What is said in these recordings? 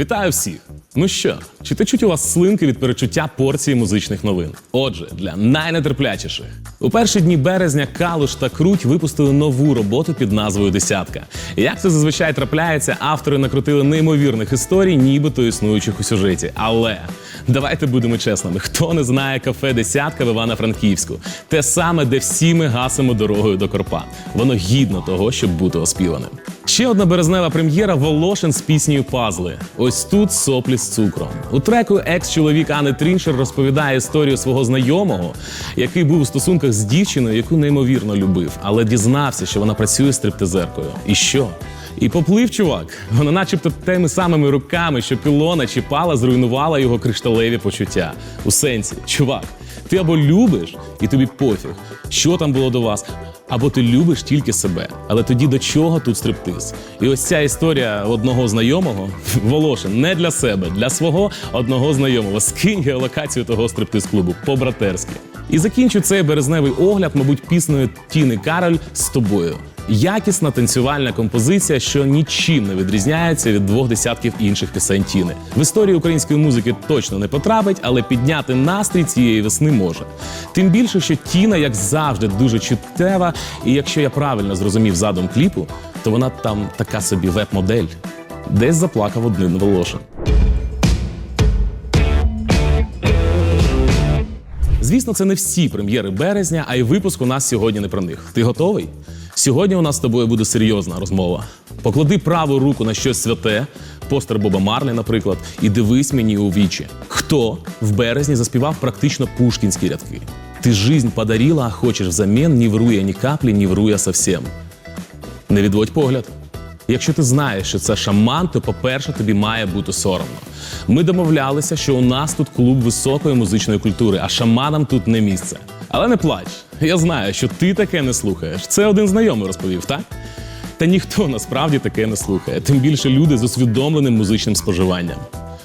Вітаю всіх! Ну що, чи течуть у вас слинки від перечуття порції музичних новин? Отже, для найнетерплячіших. У перші дні березня Калуш та Круть випустили нову роботу під назвою Десятка. Як це зазвичай трапляється, автори накрутили неймовірних історій, нібито існуючих у сюжеті. Але давайте будемо чесними: хто не знає кафе Десятка в Івано-Франківську? Те саме, де всі ми гасимо дорогою до Корпа. Воно гідно того, щоб бути оспіваним. Ще одна березнева прем'єра Волошин з піснею Пазли. Ось тут соплі з цукром. У треку екс-чоловік Анни Тріншер розповідає історію свого знайомого, який був у стосунках з дівчиною, яку неймовірно любив, але дізнався, що вона працює стриптизеркою. І що? І поплив чувак. Вона, начебто, тими самими руками, що пілона чіпала, зруйнувала його кришталеві почуття. У сенсі, чувак, ти або любиш, і тобі пофіг, що там було до вас, або ти любиш тільки себе. Але тоді до чого тут стриптиз? І ось ця історія одного знайомого Волошин не для себе, для свого одного знайомого. Скинь геолокацію того стриптиз-клубу по-братерськи. І закінчу цей березневий огляд, мабуть, піснею Тіни Кароль з тобою. Якісна танцювальна композиція, що нічим не відрізняється від двох десятків інших пісень Тіни. В історію української музики точно не потрапить, але підняти настрій цієї весни може. Тим більше, що Тіна, як завжди, дуже чуттєва, і якщо я правильно зрозумів задум кліпу, то вона там така собі веб-модель. Десь заплакав один Волошин. Звісно, це не всі прем'єри березня, а й випуск у нас сьогодні не про них. Ти готовий? Сьогодні у нас з тобою буде серйозна розмова. Поклади праву руку на щось святе, постер Боба Марлі, наприклад, і дивись мені у вічі. Хто в березні заспівав практично пушкінські рядки? Ти жизнь подарила, а хочеш взамін, ні вруя ні каплі, ні вруя совсем. Не відводь погляд. Якщо ти знаєш, що це шаман, то по-перше, тобі має бути соромно. Ми домовлялися, що у нас тут клуб високої музичної культури, а шаманам тут не місце. Але не плач. Я знаю, що ти таке не слухаєш. Це один знайомий розповів, так? Та ніхто насправді таке не слухає, тим більше люди з усвідомленим музичним споживанням.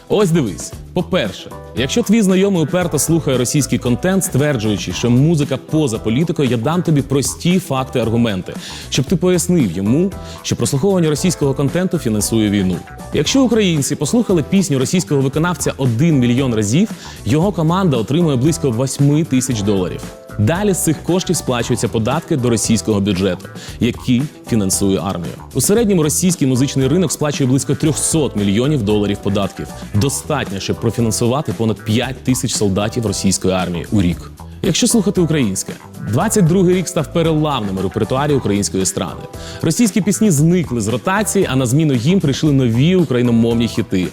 Ось дивись. По-перше, якщо твій знайомий уперто слухає російський контент, стверджуючи, що музика поза політикою, я дам тобі прості факти, аргументи, щоб ти пояснив йому, що прослуховування російського контенту фінансує війну. Якщо українці послухали пісню російського виконавця один мільйон разів, його команда отримує близько 8 тисяч доларів. Далі з цих коштів сплачуються податки до російського бюджету, який фінансує армію. У середньому російський музичний ринок сплачує близько 300 мільйонів доларів податків. Достатньо, щоб профінансувати понад 5 тисяч солдатів російської армії у рік. Якщо слухати українське, 22-й рік став переламним у репертуарі української естради. Російські пісні зникли з ротації, а на зміну їм прийшли нові україномовні хіти.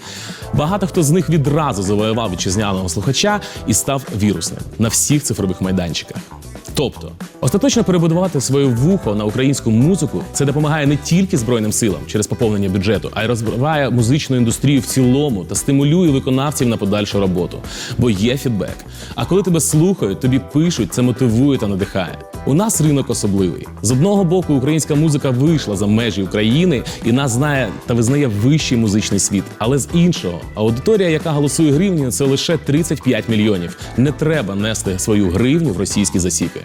Багато хто з них відразу завоював вітчизняного слухача і став вірусним на всіх цифрових майданчиках. Тобто, остаточно перебудувати своє вухо на українську музику це допомагає не тільки збройним силам через поповнення бюджету, а й розвиває музичну індустрію в цілому та стимулює виконавців на подальшу роботу. Бо є фідбек. А коли тебе слухають, тобі пишуть, це мотивує та надихає. У нас ринок особливий. З одного боку, українська музика вийшла за межі України і нас знає та визнає вищий музичний світ. Але з іншого, аудиторія, яка голосує гривні, це лише 35 мільйонів. Не треба нести свою гривню в російські засіки.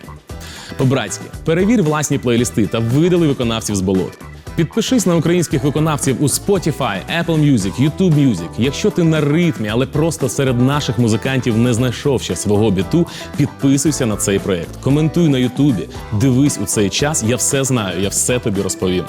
По-братськи, перевір власні плейлісти та видали виконавців з болот. Підпишись на українських виконавців у Spotify, Apple Music, YouTube Music. Якщо ти на ритмі, але просто серед наших музикантів не знайшов ще свого біту, підписуйся на цей проект. Коментуй на Ютубі, дивись у цей час. Я все знаю, я все тобі розповім.